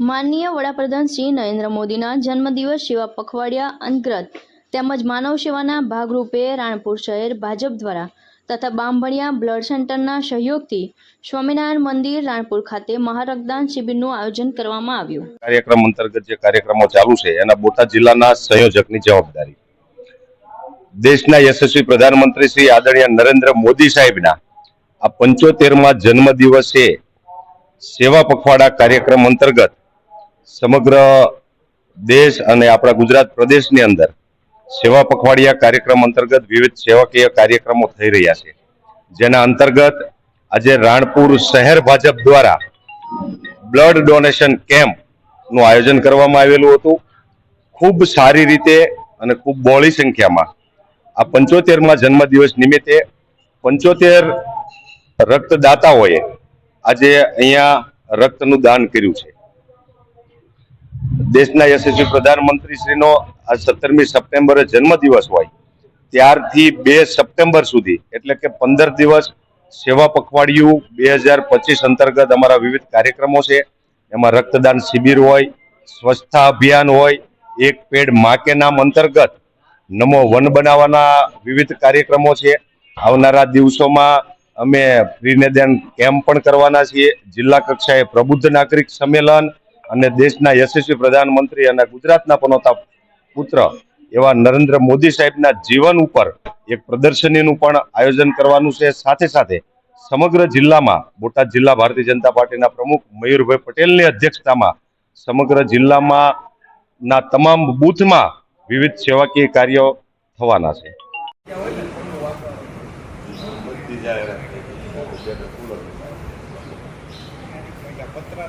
માનનીય વડાપ્રધાન શ્રી નરેન્દ્ર મોદીના જન્મદિવસ સેવા પખવાડિયા અંતર્ગત તેમજ માનવ સેવાના ભાગરૂપે રાણપુર શહેર ભાજપ દ્વારા તથા બામભણિયા બ્લડ સેન્ટરના સહયોગથી સ્વામિનારાયણ મંદિર રાણપુર ખાતે મહારક્તદાન શિબિરનું આયોજન કરવામાં આવ્યું. કાર્યક્રમ અંતર્ગત જે કાર્યક્રમો ચાલુ છે, એના બોટાદ જિલ્લાના સંયોજકની જવાબદારી. દેશના યશસ્વી પ્રધાનમંત્રી શ્રી આદરણીય નરેન્દ્ર મોદી સાહેબના આ પંચોતેરમાં જન્મ દિવસે સેવા પખવાડા કાર્યક્રમ અંતર્ગત સમગ્ર દેશ અને આપણા ગુજરાત પ્રદેશની અંદર સેવા પખવાડિયા કાર્યક્રમ અંતર્ગત વિવિધ સેવાકીય કાર્યક્રમો થઈ રહ્યા છે. જેના અંતર્ગત આજે રાણપુર શહેર ભાજપ દ્વારા બ્લડ ડોનેશન કેમ્પનું આયોજન કરવામાં આવેલું હતું. ખૂબ સારી રીતે અને ખૂબ બહોળી સંખ્યામાં આ પંચોતેરમાં જન્મદિવસ નિમિત્તે પંચોતેર રક્તદાતાઓએ આજે અહીંયા રક્તનું દાન કર્યું છે. દેશના યશસ્વી પ્રધાનમંત્રી શ્રીનો આ સત્તરમી સપ્ટેમ્બરે જન્મદિવસ હોય, ત્યારથી બે સપ્ટેમ્બર સુધી, એટલે કે પંદર દિવસ સેવા પખવાડિયું બે હજાર પચીસ અંતર્ગત અમારા વિવિધ કાર્યક્રમો છે. એમાં રક્તદાન શિબિર હોય, સ્વચ્છતા અભિયાન હોય, એક પેડમાં નામ અંતર્ગત નમો વન બનાવવાના વિવિધ કાર્યક્રમો છે. આવનારા દિવસોમાં અમે ફ્રીનેદાન કેમ્પ પણ કરવાના છીએ. જિલ્લા કક્ષાએ પ્રબુદ્ધ નાગરિક સંમેલન અને દેશના યશસ્વી પ્રધાનમંત્રી અને ગુજરાતના પનોતા પુત્ર એવા નરેન્દ્ર મોદી સાહેબના જીવન ઉપર એક પ્રદર્શનીનું પણ આયોજન કરવાનું છે. સાથે સાથે સમગ્ર જિલ્લામાં બોટાદ જિલ્લા ભારતીય જનતા પાર્ટીના પ્રમુખ મયુરભાઈ પટેલની અધ્યક્ષતામાં સમગ્ર જિલ્લામાં તમામ બૂથમાં વિવિધ સેવાકીય કાર્યો થવાના છે. પત્રના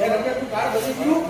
É, não é, é, você viu?